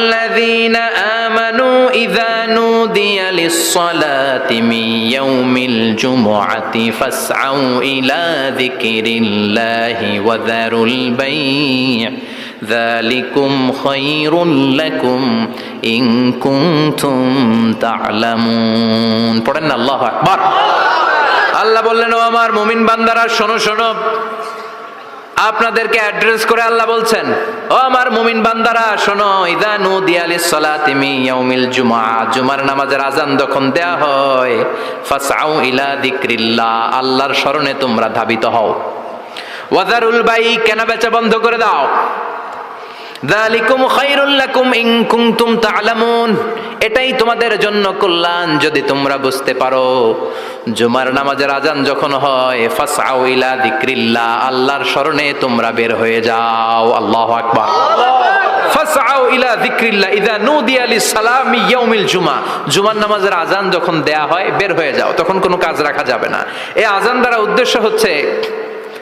الذين آمنوا إذا نودي للصلاة من يوم الجمعة فاسعوا إلى ذكر الله وذروا البيع ذلكم خير لكم إن كنتم تعلمون পড়েন আল্লাহ আকবার আল্লাহ বললেন ও আমার মুমিন বান্দারা শোনো শোনো আপনাদেরকে অ্যাড্রেস করে আল্লাহ বলছেন, ও আমার মুমিন বান্দারা, শোনো, ইদা দিয়ালি সালাতি মি ইয়াউমিল জুমা জুমার নামাজের আজান যখন দেয়া হয় ফাসাউ ইলা যিকরিল্লাহ আল্লাহর স্মরণে তোমরা ধাবিত হও। ওয়াজারুল বাই কেনা বেচা বন্ধ করে দাও? যালিকুম খায়রুল লাকুম ইন কুনতুম তা'লামুন। এটাই তোমাদের জন্য কল্যাণ যদি তোমরা বুঝতে পারো। জুমার নামাজের আজান যখন হয়, ফাসআউ ইলা যিকরিল্লাহ, আল্লাহর স্মরণে তোমরা বের হয়ে যাও। আল্লাহু আকবার। ফাসআউ ইলা যিকরিল্লাহ, ইযা নুদিয়া লিসসালামি ইয়াউমিল জুমা। জুমার নামাজের আজান যখন দেয়া হয়, বের হয়ে যাও। তখন কোনো কাজ রাখা যাবে না। এই আজান দ্বারা উদ্দেশ্য হচ্ছে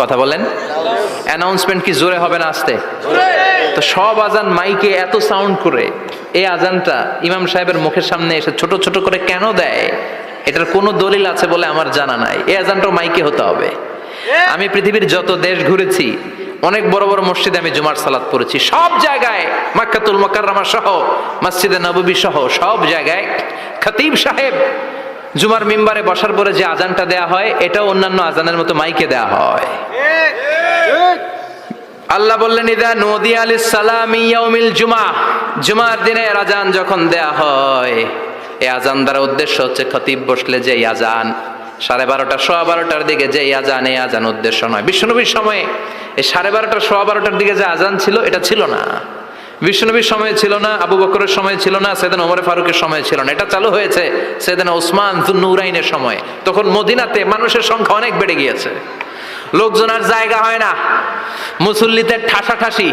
কথা বলেন। অ্যানাউন্সমেন্ট কি জোরে হবে না আসতে? তো সব আজান মাইকে এত সাউন্ড করে, এই আজানটা ইমাম সাহেবের মুখের সামনে এসে ছোট ছোট করে কেন দেয়? এটার কোনো দলিল আছে বলে আমার জানা নাই। এই আজানটাও মাইকে হতে হবে। আমি পৃথিবীর যত দেশ ঘুরেছি, অনেক বড় বড় মসজিদে আমি জুমার সালাত পড়েছি। সব জায়গায় মাক্কাতুল মোকাররমা সহ, মসজিদে নববী সহ, সব জায়গায়। খতিব সাহেব জুমার মিম্বারে বসার পরে যে আজানটা দেয়া হয়, এটাও অন্যান্য আজানের মতো মাইকে দেয়া হয়। আল্লাহ বললেন, ইদা নদী আলি সালাম ইয়াউমিল জুমা। জুমার দিনে আজান যখন দেয়া হয় এই আজান দ্বারা উদ্দেশ্য হচ্ছে খতিব বসলে যে আজান, সাড়ে বারোটা, সোয়া বারোটার দিকে যে আজান, এই আজান উদ্দেশ্য নয়। বিশ্বনবীর সময়ে, এই সাড়ে বারোটা, সোয়া বারোটার দিকে যে আজান ছিল, এটা ছিল না। বিশ্বনবীর সময় ছিল না, আবু বকরের সময় ছিল না, সেদিন ওমরে ফারুকের সময় ছিল না। এটা চালু হয়েছে সেদিন ওসমান নুরাইনের সময়। তখন মদিনাতে মানুষের সংখ্যা অনেক বেড়ে গিয়েছে। লোকজন আর জায়গা হয় না। মুসল্লিদের ঠাসা ঠাসি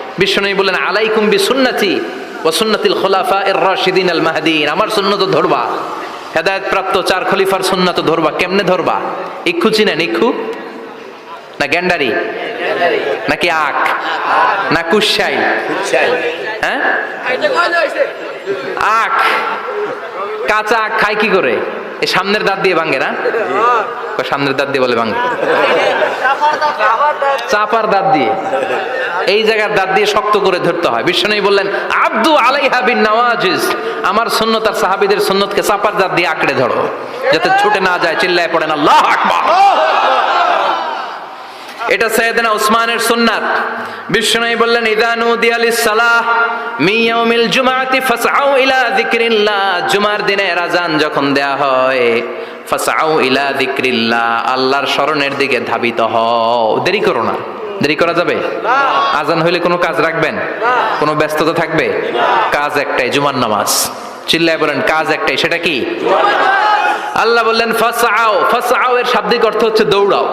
বিশ্বনবী বলেন আলাইকুম বি সুন্নতি ও সুন্নতিল খোলাফা এর রাশিদিন আল মাহদিন। আমার সুন্নত ধরবা। হেদায়ত প্রাপ্ত চার খলিফার সুন্নত ধরবা। কেমনে ধরবা? ইক্ষু চিনেন, ইক্ষু? না গ্যান্ডারি? নাকি আখ? না কুশাই হ্যাঁ? আখ। কাঁচা আখ খায় কি করে? এই সামনের দাঁত দিয়ে ভাঙে না? সামনের দাঁত দিয়ে বলে ভাঙে চাপার দাঁত দিয়ে। এই জায়গার দাঁত দিয়ে শক্ত করে ধরতে হয়। বিশ্বনবী বললেন, আব্দু আলাইহা বিন নওয়াজিস আমার সুন্নত আর সাহাবিদের সুন্নতকে চাপার দাঁত দিয়ে আঁকড়ে ধরো, যাতে ছুটে না যায়, চিল্লায় পড়েন আল্লাহ আকবার। এটা সৈয়দনা উসমানের সুন্নাত। বিশ্বনবী বললেন ইদানু দিয়ালিস সালাহ মি ইয়াউমিল জুমআতি ফাসআউ ইলা যিকরিল্লাহ। জুমার দিনে আজান যখন দেয়া হয়, ফাসআউ ইলা যিকরিল্লাহ, আল্লাহর স্মরণের দিকে ধাবিত হও। দেরি করো না। দেরি করা যাবে? আজান হইলে কোনো কাজ রাখবেন? কোনো ব্যস্ততা থাকবে? কাজ একটাই, জুমার নামাজ। চিল্লায় বলেন, কাজ একটাই, সেটা কি? আল্লাহ বললেন, ফাসআউ ফাসআউ এর শাব্দিক অর্থ হচ্ছে দৌড়াও।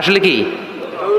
আসলে কি?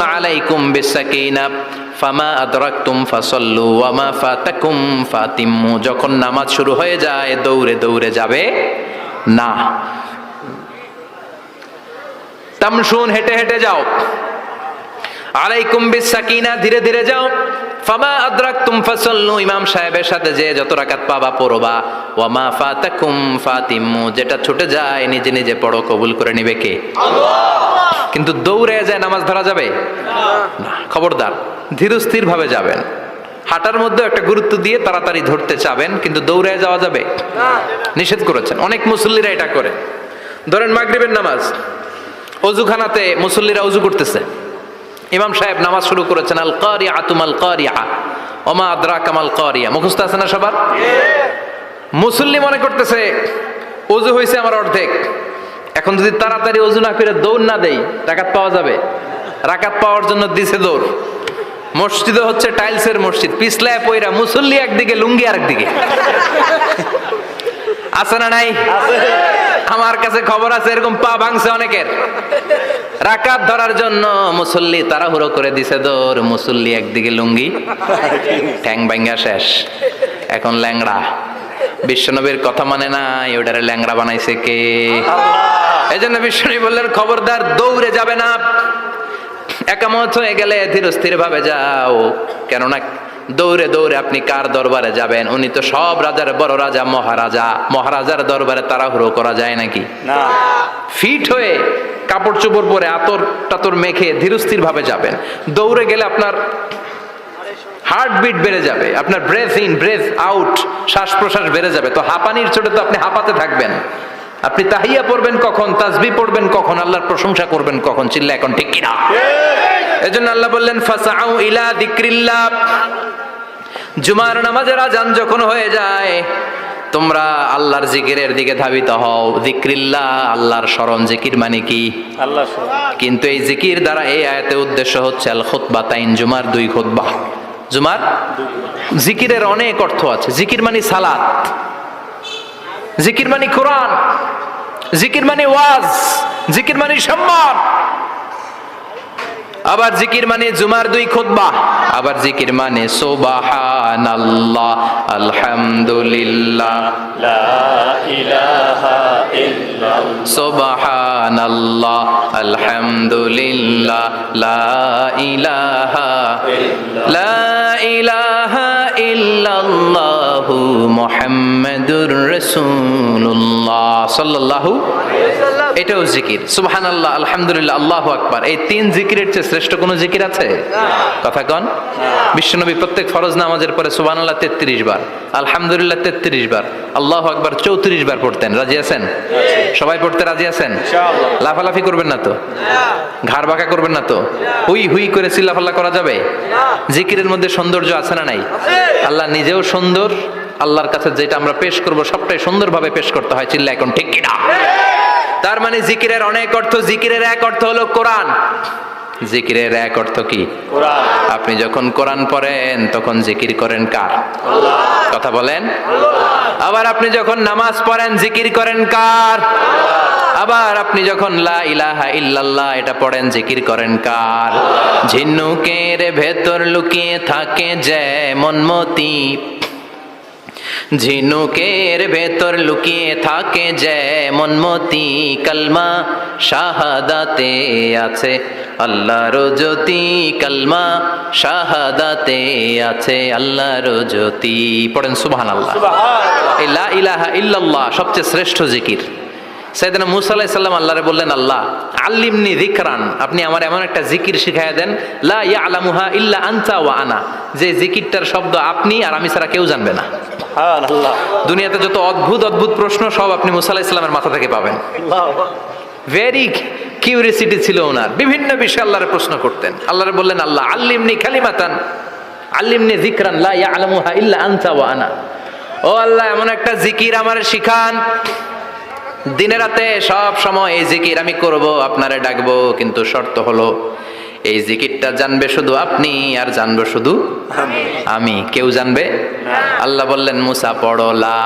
আলাইকুম ফাতিমু যখন নামাজ শুরু হয়ে যায়, দৌড়ে দৌড়ে যাবে না। তামশুন হেঁটে হেঁটে যাও। আলাইকুম বিস সাকিনা ধীরে ধীরে যাও। ফামা আদরাকতুম ফাসাল্লু ইমাম সাহেবের সাথে যে যত রাকাত পাবা পড়বা। ওয়ামা ফাতাকুম ফাতিমু যেটা ছুটে যায় নিজে নিজে পড়ো কবুল করে নিবে কে? কিন্তু দৌড়ে যায় নামাজ ধরা যাবে? না খবরদার ধীরস্থির ভাবে যাবেন। হাঁটার মধ্যে একটা গুরুত্ব দিয়ে তাড়াতাড়ি ধরতে চাবেন কিন্তু দৌড়ে যাওয়া যাবে? নিষেধ করেছেন। অনেক মুসল্লিরা এটা করে। ধরেন মাগরিবের নামাজ অজুখানাতে মুসল্লিরা অজু করতেছে। ইমাম সাহেব নামাজ শুরু করেছেন আল কারিয়া আতুমাল কারিয়া ওমা আদ্রা কামাল কারিয়া। মুখস্থ আছে না সবার? মুসল্লি মনে করতেছে অজু হয়েছে আমার অর্ধেক। এখন যদি তাড়াতাড়ি অজু না করে দৌড় না দেই, রাকাত পাওয়া যাবে? রাকাত পাওয়ার জন্য দিছে দৌড়। মসজিদে হচ্ছে টাইলসের মসজিদ, পিছলায় পয়রা মুসল্লি একদিকে, লুঙ্গি আরেকদিকে। আছে না নাই? আমার কাছে খবর আছে, এরকম পা ভাঙছে অনেকের। রাকাত ধরার জন্য মুসল্লি তাড়াহুড়ো করে দিছে দৌড়, মুসল্লি একদিকে লুঙ্গি, ঠ্যাং ভাঙ্গা শেষ। এখন ল্যাংড়া। বিশ্বনবীর কথা মানে নাই ওটারে ল্যাংড়া বানাইছে কে? এই জন্য বিশ্বনবী বললেন, খবরদার, দৌড়ে যাবে না। একামত হয়ে গেলে ধীর স্থির ভাবে যাও। কেননা দৌড়ে দৌড়ে আপনি কার দরবারে যাবেন? উনি তো সব রাজার বড় রাজা মহারাজা। মহারাজার দরবারে তাড়াহুড়ো করা যায় নাকি? না। ফিট হয়ে কাপড় চোপড় পরে আতর টাতর মেখে ধীরস্থির ভাবে যাবেন। দৌড়ে গেলে আপনার হার্টবিট বেড়ে যাবে আপনার ব্রেথ ইন ব্রেথ আউট শ্বাস প্রশ্বাস বেড়ে যাবে। তো হাঁপানির চোটে তো আপনি হাঁপাতে থাকবেন। আপনি তাহিয়া পড়বেন কখন তাসবি পড়বেন কখন আল্লাহর প্রশংসা করবেন কখন চিল্লা এখন ঠিক কিনা? এজন্য আল্লাহ বললেন ফাসাউ ইলা জুমার নামাজের আজান যখন হয়ে যায় তোমরা আল্লাহর জিকিরের দিকে ধাবিত হও। জিক্রিল্লাহ আল্লাহর স্মরণ জিকির মানে কি? আল্লাহ কিন্তু এই জিকির দ্বারা এই আয়াতে উদ্দেশ্য হচ্ছে আল খুতবা তাইন জুমার দুই খুতবা। জুমার জিকিরের অনেক অর্থ আছে। জিকির মানে সালাত। জিকির মানে কোরআন। জিকির মানে ওয়াজ জিকির মানে সম্মান। আবার জিকির মানে জুমার দুই খুতবা। আবার জিকির মানে সুবহানাল্লাহ আলহামদুলিল্লাহ। লা ইলাহা ইল্লাল্লাহ। সুবহানাল্লাহ আলহামদুলিল্লাহ। লা ইলাহা লা ইলাহা ইল্লাল্লাহু মুহাম্মাদুর এটাও জিকির। সুবহানাল্লাহ আলহামদুলিল্লাহ আল্লাহু আকবার। এই তিন জিকিরের চেয়ে শ্রেষ্ঠ কোনো জিকির আছে? কথা কন। বিশ্বনবী প্রত্যেক ফরজ নামাজের পরে সুবহানাল্লাহ 33 বার আলহামদুলিল্লাহ 33 বার আল্লাহু আকবার 34 বার পড়তেন। রাজি আছেন? সবাই পড়তে রাজি আছেন? লাফালাফি করবেন না তো? ঘাড় বাঁকা করবেন না তো? হুই হুই করে চিল্লাফাল্লা করা যাবে? জিকিরের মধ্যে সৌন্দর্য আছে না নাই? আল্লাহ নিজেও সুন্দর আল্লাহর কাছে যেটা আমরা পেশ করব সবটাই সুন্দরভাবে পেশ করতে হয় চিল্লা এখন ঠিক কিনা? তার মানে জিকিরের অনেক অর্থ জিকিরের এক অর্থ হলো কোরআন। জিকিরের এক অর্থ কি? আপনি যখন কোরআন পড়েন তখন জিকির করেন কার? কথা বলেন? আবার আপনি যখন নামাজ পড়েন জিকির করেন কার? আবার আপনি যখন লা ইলাহা ইল্লাল্লাহ এটা পড়েন জিকির করেন কার? ঝিনুকের ভেতর লুকিয়ে থাকে যেমন মতি। ঝিনুকের ভেতর লুকিয়ে থাকে যেমন মতি কালমা শাহাদাতে আছে। আল্লাহর জ্যোতি কালমা শাহাদাতে আছে। আল্লাহর জ্যোতি পড়েন সুবহান আল্লাহ সুবহান এই লা ইলাহা ইল্লাল্লাহ সবচেয়ে শ্রেষ্ঠ জিকির। সাইদানা মুসা আলাইহিস সালাম আল্লাহরে বললেন আল্লাহ আল্লিমনি জিকরান আপনি আমার এমন একটা জিকির শিখাইয়া দেন লা ইয়া আলামুহা ইল্লা আনতা ওয়া আনা। যে জিকিরটার শব্দ আপনি আর আমি ছাড়া কেউ জানবে না। দুনিয়াতে যত অদ্ভুত অদ্ভুত প্রশ্ন সব আপনি মুসা আলাইহিস সালামের মাথা থেকে পাবেন। ভেরি কিউরিয়াসিটি ছিল ওনার। বিভিন্ন বিষয়ে আল্লাহরে প্রশ্ন করতেন। আল্লাহরে বললেন আল্লাহ আল্লিমনি খালিমাতান আল্লিমনি জিকরান লা ইয়ালামুহা ইল্লা আনতা ওয়া আনা। ও আল্লাহ এমন একটা জিকির আমার শিখান। দিনে রাতে সব সময় এই জিকির আমি করব, আপনারে ডাকবো, কিন্তু শর্ত হলো, এই জিকিরটা জানবে শুধু আপনি আর জানবে শুধু আমি। কেউ জানবে? আল্লাহ বললেন, মুসা, পড়ো, লা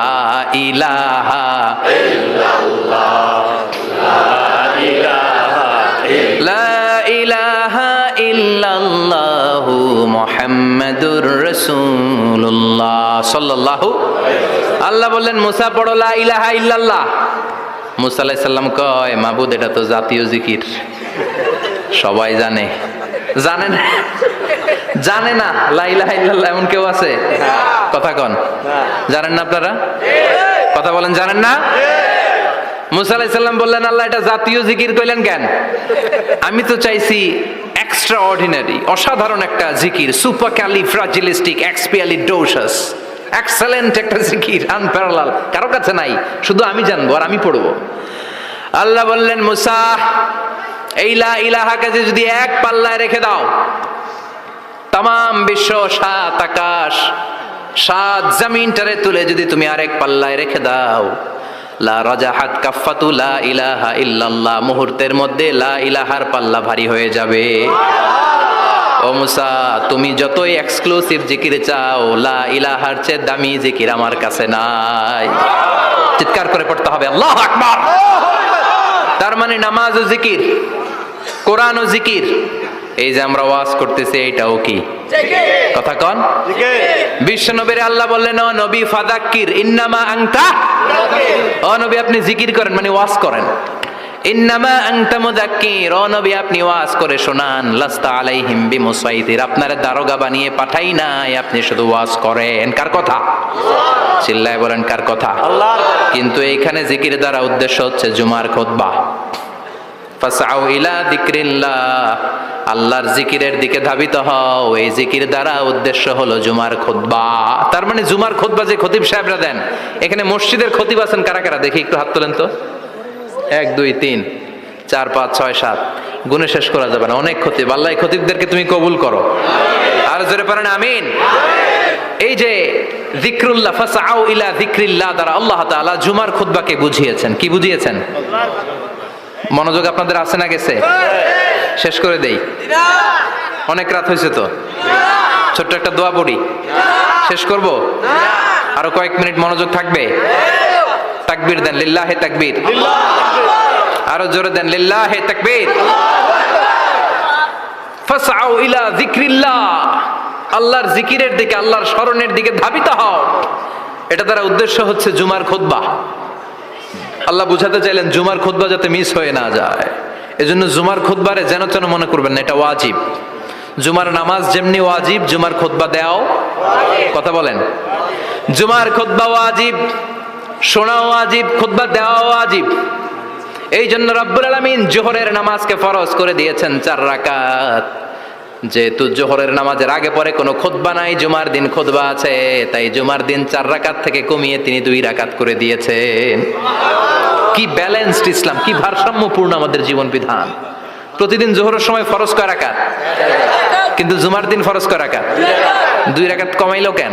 ইলাহা লা ইলাহা ইল্লাল্লাহু আল্লাহ বললেন, মুসা, পড়ো, লা ইলাহা ইল্লাল্লাহ। মুসা আলাইহিস সালাম কয়, মাবুদ, এটা তো জাতীয় জিকির। সবাই জানে। জানে না? জানে না? লাইলা এমন কেউ আছে? কথা কন। জানেন না আপনারা? কথা বলেন, জানেন না? মুসা আলাইসাল্লাম বললেন, আল্লাহ, এটা জাতীয় জিকির কইলেন কেন? আমি তো চাইছি এক্সট্রা অর্ডিনারি অসাধারণ একটা জিকির supercalifragilisticexpialidocious excellent একটা জিকির আনপ্যারালাল কারও কাছে নাই, শুধু আমি জানব আর আমি পড়ব। আল্লাহ বললেন, মুসা, এই লা ইলাহাকে যে যদি এক পাল্লায় রেখে দাও তাম বিশ্ব সাত আকাশ, সাত জমিনটারে তুলে যদি তুমি আরেক পাল্লায় রেখে দাও, লা রাজাহাত কাফাতু লা ইলাহা ইল্লাল্লাহ, মুহূর্তের মধ্যে লা ইলাহার পাল্লা ভারী হয়ে যাবে। ও মুসা, তুমি যতই এক্সক্লুসিভ জিকির চাও, লা ইলাহার চেয়ে দামি জিকির আমার কাছে নাই। চিৎকার করে পড়তে হবে, আল্লাহ আকবার। তার মানে নামাজ ও জিকির, কোরআন ও জিকির। এই যে আমরা ওয়াজ করতেছি, এইটাও কি? কথা কন। বিশ্ব নবীর আল্লাহ বললেন, ও নবী ফাদাক্কির ইন্নামা আংতা ও নবী, আপনি জিকির করেন মানে ওয়াজ করেন। ইন্নামা আংতা মুদাক্কির ও নবী আপনি ওয়াজ করে শোনান। লাস্তা আলাইহিম বিমুসাইতির। আপনার দারোগা বানিয়ে পাঠাই নাই আপনি শুধু ওয়াজ করেন। কার কথা? চিল্লায় বলেন কার কথা? আল্লাহর কিন্তু এইখানে জিকির দ্বারা উদ্দেশ্য হচ্ছে জুমার খুতবা ফাসাউ ইলা যিকরিল্লাহ। আল্লাহর জিকিরের দিকে ধাবিত হও। এই জিকির দ্বারা উদ্দেশ্য হলো জুমার খুতবা তার মানে জুমার খুতবা যে খতিব সাহেবরা দেন এখানে মসজিদের খতিব আছেন কারা কারা? দেখি একটু হাত তোলেন তো। এক, দুই, তিন, চার, পাঁচ, ছয়, সাত। গুনে শেষ করা যাবে না। অনেক ক্ষতি। আল্লাহ খতিবদেরকে তুমি কবুল করো। আর জোরে পারেন আমিন? এই যে ইলা দ্বারা জুমার খুতবাকে বুঝিয়েছেন। কি বুঝিয়েছেন? মনোযোগ আপনাদের আছে না গেছে? শেষ করে দেই। অনেক রাত হয়েছে তো? ছোট্ট একটা দোয়া পড়ি। শেষ করব? আরও কয়েক মিনিট মনোযোগ থাকবে? তাকবীর দেন, লিল্লাহে তাকবীর। আরও জোরে দেন, লিল্লাহে তাকবীর। ফাসআউ ইলা যিকরিল্লাহ। আল্লাহর জিকিরের দিকে, আল্লাহর স্মরণের দিকে ধাবিত হও। এটা দ্বারা উদ্দেশ্য হচ্ছে জুমার খুতবা। আল্লাহ বুঝাতে চাইলেন, জুমার খুতবা যাতে মিস হয়ে না যায়। এজন্য জুমার খুতবারে যেন তেন মনে করবেন না, এটা ওয়াজিব। জুমার নামাজ যেমনি ওয়াজিব, জুমার খুতবা দেও কথা বলেন। জুমার খুতবা ওয়াজিব। শোনা ওয়াজিব খুতবা দেওয়া ওয়াজিব এই জন্য রব্বুল আলামিন জোহরের নামাজকে ফরজ করে দিয়েছেন চার রাকাত। যেহেতু জোহরের নামাজের আগে পরে কোনো খোদবা নাই, জুমার দিন খোদবা আছে, তাই জুমার দিন চার রাকাত থেকে কমিয়ে তিনি দুই রাকাত করে দিয়েছেন। কি ব্যালেন্সড ইসলাম, কি ভারসাম্যপূর্ণ আমাদের জীবন বিধান। প্রতিদিন জোহরের সময় ফরজ রাকাত? কিন্তু জুমার দিন ফরজ রাকাত। দুই রাকাত কমাইলো কেন?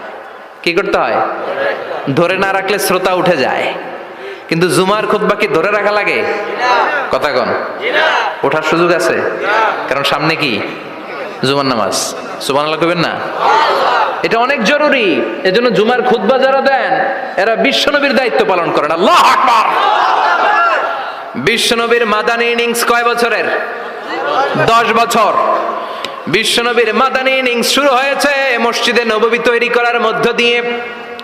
কি করতে হয়? ধরে না রাখলে শ্রোতা উঠে যায়। কিন্তু জুমার খুতবা কি ধরে রাখা লাগে? কথা কন। ওঠার সুযোগ আছে? কারণ সামনে কি? জুমার নামাজ। সুবান করবেন না? এটা অনেক জরুরি। এজন্য জুমার খুতবা যারা দেন, এরা বিশ্বনবীর দায়িত্ব পালন করেন। আল্লাহ আকবার! বিশ্বনবীর মাদানী ইনিংস কয় বছরের? দশ বছর। বিশ্বনবীর মাদানী ইনিংস শুরু হয়েছে মসজিদে নববী তৈরি করার মধ্য দিয়ে।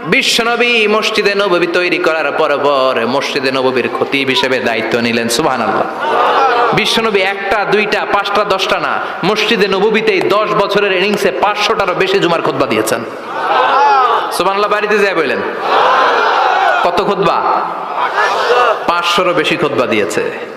বিশ্বনবী মসজিদে নববী তৈরি করার পর পর মসজিদে নববীর খতিব হিসেবে দায়িত্ব নিলেন, সুবহানাল্লাহ। বিশ্বনবী একটা, দুইটা, পাঁচটা, দশটা না, মসজিদে নববীতেই দশ বছরের ইনিংসে পাঁচশোটারও বেশি জুমার খুতবা দিয়েছেন। সুবহানাল্লাহ, বাড়িতে যায় বললেন কত খুতবা? পাঁচশোরও বেশি খুতবা দিয়েছে।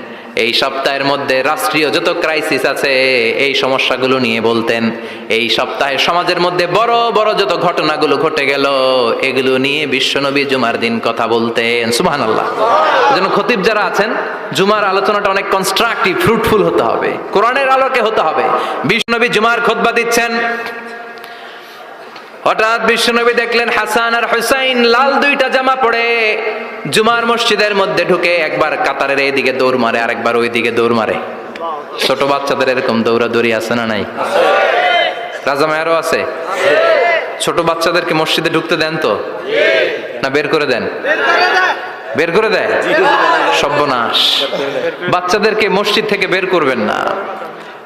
এই সপ্তাহের মধ্যে রাষ্ট্রীয় যত ক্রাইসিস আছে, এই সমস্যাগুলো নিয়ে বলতেন। এই সপ্তাহে সমাজের মধ্যে বড় বড় যত ঘটনাগুলো ঘটে গেল, এগুলো নিয়ে বিশ্বনবী জুমার দিন কথা বলতেন। সুবহান আল্লাহ যেন খতিব যারা আছেন, জুমার আলোচনাটা অনেক কনস্ট্রাকটিভ ফ্রুটফুল হতে হবে। কোরআনের আলোকে হতে হবে। বিশ্বনবী জুমার খোদবা দিচ্ছেন। হঠাৎ বিশ্বনবী দেখলেন হাসান আর হুসাইন লাল দুইটা জামা পরে জুমার মসজিদের মধ্যে ঢুকে একবার কাতারের এইদিকে দৌড় মারে, আরেকবার ওই দিকে দৌড় মারে। ছোট বাচ্চাদের এরকম দৌড়াদৌড়ি আছে না নাই? রাজা মায়ারও আছে? ছোট বাচ্চাদেরকে মসজিদে ঢুকতে দেন তো? না বের করে দেন? বের করে দেয়? সর্বনাশ। বাচ্চাদেরকে মসজিদ থেকে বের করবেন না।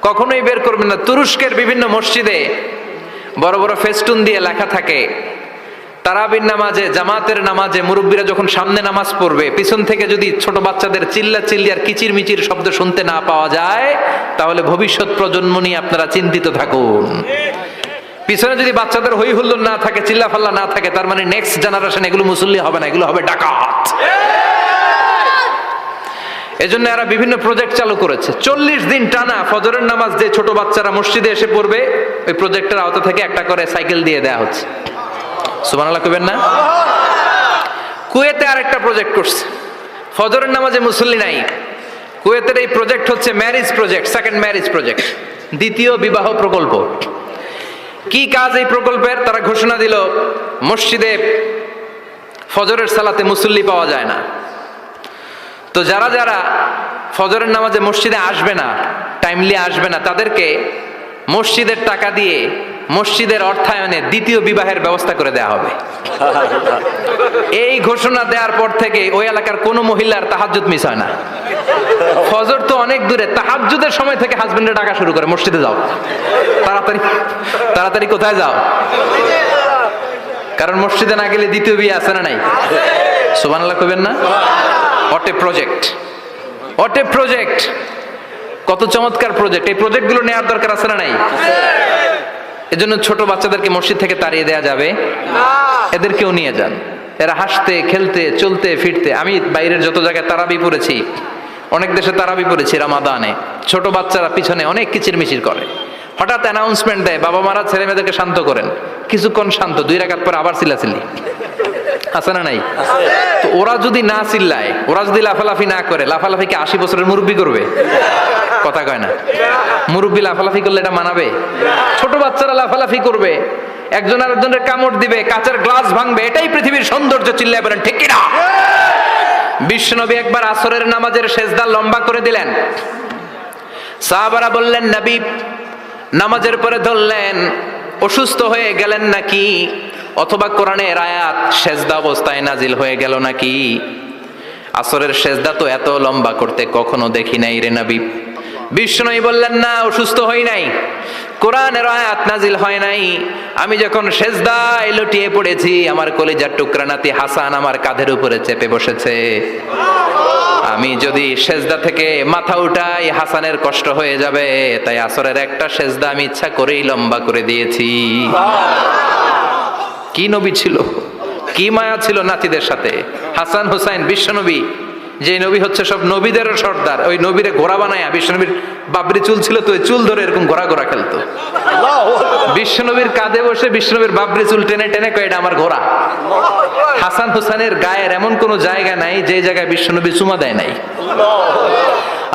কখনোই বের করবেন না। তুরস্কের বিভিন্ন মসজিদে বড় বড় ফেস্টুন দিয়ে লেখা থাকে, তারাবির নামাজে, জামাতের নামাজে মুরব্বীরা যখন সামনে নামাজ পড়বে, পিছন থেকে যদি ছোট বাচ্চাদের চিল্লা চিল্লি আর কিচির মিচির শব্দ শুনতে না পাওয়া যায়, তাহলে ভবিষ্যৎ প্রজন্ম নিয়ে আপনারা চিন্তিত থাকুন। পিছনে যদি বাচ্চাদের হই হুল্লোড় না থাকে চিল্লা ফাল্লা না থাকে, তার মানে নেক্সট জেনারেশন এগুলো মুসল্লি হবে না, এগুলো হবে ডাকাত। এজন্য এরা বিভিন্ন প্রজেক্ট চালু করেছে। চল্লিশ দিন টানা ফজরের নামাজ যে ছোট বাচ্চারা মসজিদে এসে পড়বে, ওই প্রজেক্টের আওতা থেকে একটা করে সাইকেল দিয়ে দেয়া হচ্ছে। সুবানাল্লাহ কবেন না? কুয়েতে আরেকটা প্রজেক্ট করছে। ফজরের নামাজে মুসল্লি নাই। কুয়েতের এই প্রজেক্ট হচ্ছে marriage project second marriage project দ্বিতীয় বিবাহ প্রকল্প। কি কাজ এই প্রকল্পের? তারা ঘোষণা দিল, মসজিদে ফজরের সালাতে মুসল্লি পাওয়া যায় না। তো যারা যারা ফজরের নামাজে মসজিদে আসবে না টাইমলি আসবে না, তাদেরকে মসজিদের টাকা দিয়ে মসজিদের অর্থায়নে দ্বিতীয় বিবাহের ব্যবস্থা করে দেয়া হবে। এই ঘোষণা দেওয়ার পর থেকে ওই এলাকার কোনো মহিলার তাহাজ্জুদ মিস হয় না। ফজর তো অনেক দূরে, তাহাজ্জুদের সময় থেকে হাজবেন্ডের ডাকা শুরু করে, মসজিদে যাও। তাড়াতাড়ি তাড়াতাড়ি কোথায় যাও? কারণ মসজিদে না গেলে দ্বিতীয় বিয়ে আছে না নাই? সুবহানাল্লাহ কবেন না? অটে প্রজেক্ট অটে প্রজেক্ট কত চমৎকার প্রজেক্ট এই প্রজেক্টগুলো নেওয়ার দরকার আছে না নাই? এজন্য ছোট বাচ্চাদেরকে মসজিদ থেকে তাড়িয়ে দেয়া যাবে। এদেরকেও নিয়ে যান। এরা হাসতে, খেলতে, চলতে, ফিরতে। আমি বাইরের যত জায়গায় তারাবি পড়েছি, অনেক দেশে তারাবি পড়েছি রামাদানে। ছোট বাচ্চারা পিছনে অনেক কিচির মিচির করে। হঠাৎ অ্যানাউন্সমেন্ট দেয়, বাবা মারা ছেলে মেয়েদেরকে শান্ত করেন। কিছুক্ষণ শান্ত, দুই রাখাত পরে আবার চিল্লাচিল্লি আছে না নাই? ওরা যদি না চিল্লায়, ওরা যদি লাফালাফি না করে, লাফালাফি কি আশি বছরের মুরব্বী করবে? কথা কয় না। মুরব্বী লাফালাফি করলে এটা মানাবে? ছোট বাচ্চারা লাফালাফি করবে, একজন আরেকজনের কামড় দিবে, কাঁচের গ্লাস ভাঙবে, এটাই পৃথিবীর সৌন্দর্য, চিল্লায় বলেন, ঠিক কিনা? বিশ্বনবী একবার আসরের নামাজের শেষদা লম্বা করে দিলেন। সাহাবারা বললেন, নবী, নামাজের পরে ধরলেন, অসুস্থ হয়ে গেলেন নাকি? অথবা কোরআনের আয়াত সেজদা অবস্থায় নাজিল হয়ে গেল নাকি? আসরের সেজদা তো এত লম্বা করতে কখনো দেখি নাই রে নবী। বিষ্ণুই বললেন, না, অসুস্থ হই নাই। কোরআনের আয়াত নাজিল হয় নাই। আমি যখন সেজদায় লুটিয়ে পড়েছি, আমার কলিজার টুকরা নাতি হাসান আমার কাঁধের উপরে চেপে বসেছে। আমি যদি সেজদা থেকে মাথা উঠাই, হাসানের কষ্ট হয়ে যাবে। তাই আসরের একটা সেজদা আমি ইচ্ছা করেই লম্বা করে দিয়েছি। কি নবী ছিল? কি মায়া ছিল নাতিদের সাথে? হাসান হুসাইন, বিশ্বনবী যে নবী হচ্ছে সব নবীদেরও সর্দার, ওই নবীরে ঘোড়া বানায়, বিশ্বনবীর বাবরি চুল ছিল তো চুল ধরে এরকম ঘোড়া ঘোড়া খেলতো। বিশ্বনবীর কাঁধে বসে বিশ্বনবীর বাবরি চুল টেনে টেনে কয় আমার ঘোড়া। হাসান হুসানের গায়ের এমন কোনো জায়গা নাই যে জায়গায় বিশ্বনবী চুমা দেয় নাই।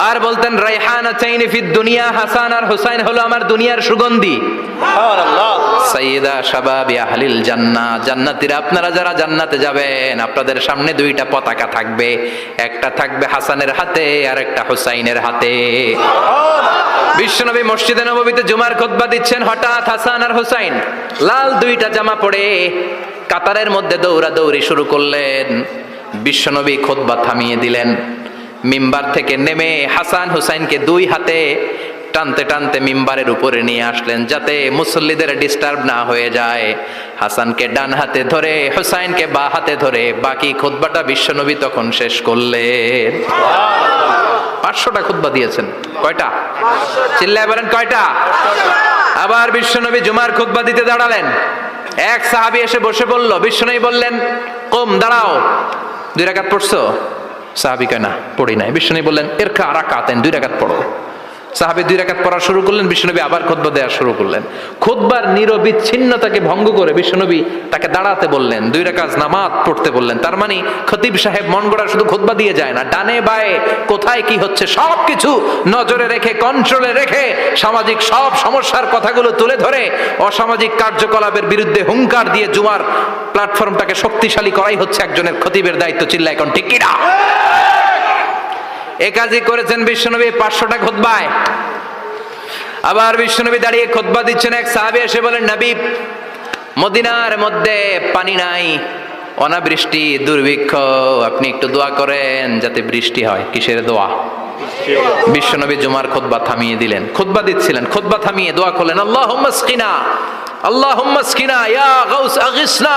আর বলতেন রাইহান চাইনি ফিদ দুনিয়া হাসান আর হুসাইন হলো আমার দুনিয়ার সুগন্ধি। সাইয়্যিদা শাবাবি আহলিল জান্নাহ জান্নাতীরা আপনারা যারা জান্নাতে যাবেন আপনাদের সামনে দুইটা পতাকা থাকবে। একটা থাকবে হাসানের হাতে আর একটা হুসাইনের হাতে। বিশ্বনবী মসজিদে নববীতে জুমার খুতবা দিচ্ছেন হঠাৎ হাসান আর হুসাইন। লাল দুইটা জামা পরে কাতারের মধ্যে দৌড়া দৌড়ি শুরু করলেন। বিশ্বনবী খুতবা থামিয়ে দিলেন। মিম্বার থেকে নেমে হাসান হুসাইনকে দুই হাতে টানতে টানতে মিম্বারের উপরে নিয়ে আসলেন যাতে মুসল্লিদের ডিস্টার্ব না হয়ে যায়। হাসানকে ডান হাতে ধরে, হুসাইনকে বা হাতে ধরে, বাকি খুতবাটা বিশ্বনবী তখন শেষ করলেন। পাঁচশোটা খুতবা দিয়েছেন। কয়টা? চিল্লায় বলেন কয়টা? আবার বিশ্বনবী জুমার খুতবা দিতে দাঁড়ালেন। এক সাহাবি এসে বসে বলল, বিশ্বনবী বললেন, কম, দাঁড়াও। দুই রাকাত পড়ছো? সাহাবি কয় না পড়ি নাই। বিশ্বনী বললেন এর খা রাকাতেন দুই রাকাত পড়ো। সাহাবি দুই রাকাত পড়া শুরু করলেন, বিশ্বনবী আবার খুতবা দেওয়া শুরু করলেন। খুতবার নিরবিচ্ছিন্নতাকে ভঙ্গ করে বিশ্বনবী তাকে দাঁড়াতে বললেন, দুই রাকাত নামাজ পড়তে বললেন। তার মানে খতিব সাহেব মন গড়া শুধু খুতবা দিয়ে যায় না, ডানে বায়ে কোথায় কি হচ্ছে সব কিছু নজরে রেখে কন্ট্রোলে রেখে সামাজিক সব সমস্যার কথাগুলো তুলে ধরে অসামাজিক কার্যকলাপের বিরুদ্ধে হুঙ্কার দিয়ে জুমার প্ল্যাটফর্মটাকে শক্তিশালী করাই হচ্ছে একজনের খতিবের দায়িত্ব চিল্লা এখন ঠিক কিনা? এ কাজই করেছেন বিশ্বনবী পাঁচশোটা খোদবায় আবার বিশ্বনবী দাঁড়িয়ে খোদবা দিচ্ছেন এক সাহাবি, এসে বলেন, নবী, মদিনার মধ্যে পানি নাই, অনাবৃষ্টি, দুর্ভিক্ষ, আপনি একটু দোয়া করেন যাতে বৃষ্টি হয়। কিসের দোয়া? বিশ্বনবী জুমার খোদবা থামিয়ে দিলেন। খোদবা দিচ্ছিলেন খোদবা থামিয়ে দোয়া করলেন আল্লাহ আল্লাহ ইয়া গাউস আগিসনা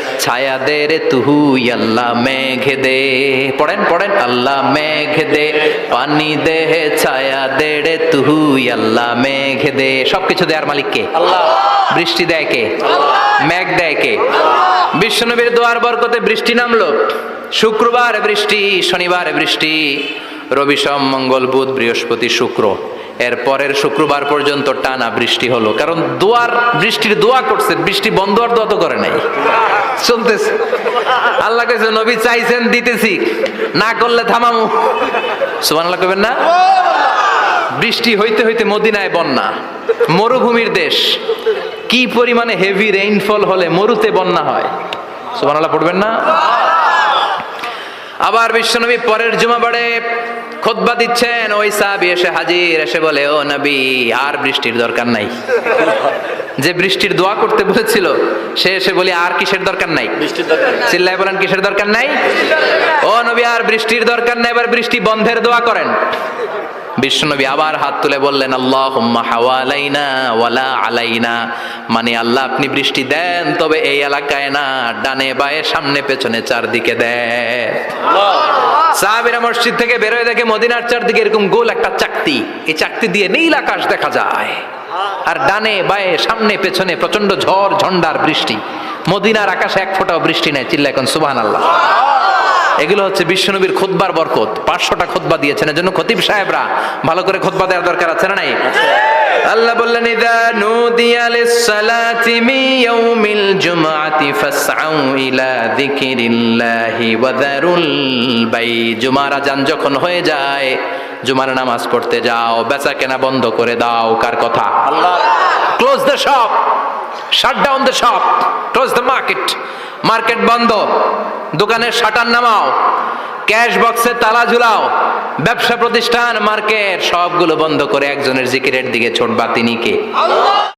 ছায়া দে রে তুহু আল্লাহ মেঘ দে। পড়েন পড়েন আল্লাহ মেঘ দে। পানি দে ছায়া দে রে তুহু আল্লাহ মেঘ দে। সবকিছু দেয়ার মালিক কে? আল্লাহ। বৃষ্টি দেয় কে? মেঘ দেয় কে? বিশ্বনবীর দোয়ার বরকতে বৃষ্টি নামলো। শুক্রবার বৃষ্টি শনিবার বৃষ্টি। রবি সোম মঙ্গল বুধ বৃহস্পতি শুক্র। এর পরের শুক্রবার পর্যন্ত টানা বৃষ্টি হলো। কারণ দোয়ার, বৃষ্টির দোয়া করছে, বৃষ্টি বন্ধ আর দোয়া তো করে নাই। চলতেছে। আল্লাহ কাছে নবী চাইছেন, দিতেছি। না করলে থামামু। সুমান আল্লাহ না? বৃষ্টি হইতে হইতে মদিনায় বন্যা, মরুভূমির দেশ। কি পরিমাণে হেভি রেইনফল হলে মরুতে বন্যা হয়? সুবহানাল্লাহ পড়বেন না? আবার বিশ্বনবী পরের জুমাবারে খোদবা দিচ্ছেন ওই সাহাবি এসে হাজির এসে বলে ও নবী আর বৃষ্টির দরকার নাই। যে বৃষ্টির দোয়া করতে বলেছিল সে এসে বলি আর কিসের দরকার নাই? চিল্লায় বলেন কিসের দরকার নাই? ও নবী আর বৃষ্টির দরকার নাই। এবার বৃষ্টি বন্ধের দোয়া করেন। বিশ্বনবী আবার হাত তুলে বললেন আল্লাহ হাওয়ালাইনা ওয়ালা আলাইনা। মানে আল্লাহ আপনি বৃষ্টি দেন তবে এই এলাকায় না ডানে বায়ে সামনে পেছনে চারদিকে দেন। সাহাবিরা মসজিদ থেকে বেরোয় দেখে মদিনার চারদিকে এরকম গোল একটা চাকতি। এই চাকতি দিয়ে নীল আকাশ দেখা যায়। আর ডানে বায়ে সামনে পেছনে প্রচণ্ড ঝড় ঝন্ডার বৃষ্টি। মদিনার আকাশে এক ফোঁটাও বৃষ্টি নেই চিল্লা এখন সুবাহ আল্লাহ। এগুলো হচ্ছে বিশ্বনবীর খুতবার বরকত। পাঁচশোটা খুতবা দিয়েছেন। এজন্য খতিব সাহেবরা ভালো করে খুতবা দেওয়ার দরকার আছে না নাই? আল্লাহ বললেন ইদা নুদিয়া লিস-সালাতি ইয়াউমিল জুমআতি ফাসআউ ইলা যিকিরিল্লাহি ওয়া যারুল বাই জুমার আজান যখন হয়ে যায় জুমার নামাজ পড়তে যাও বেচা কেনা বন্ধ করে দাও। কার কথা? আল্লাহ। Close the shop shut down the shop close the market market বন্ধ। দোকানের শাটার নামাও, ক্যাশ বক্সে তালা ঝুলাও, ব্যবসা প্রতিষ্ঠান, মার্কেট, সবগুলো বন্ধ করে একজনের জিকিরের দিকে ছোটবা তিনি কে?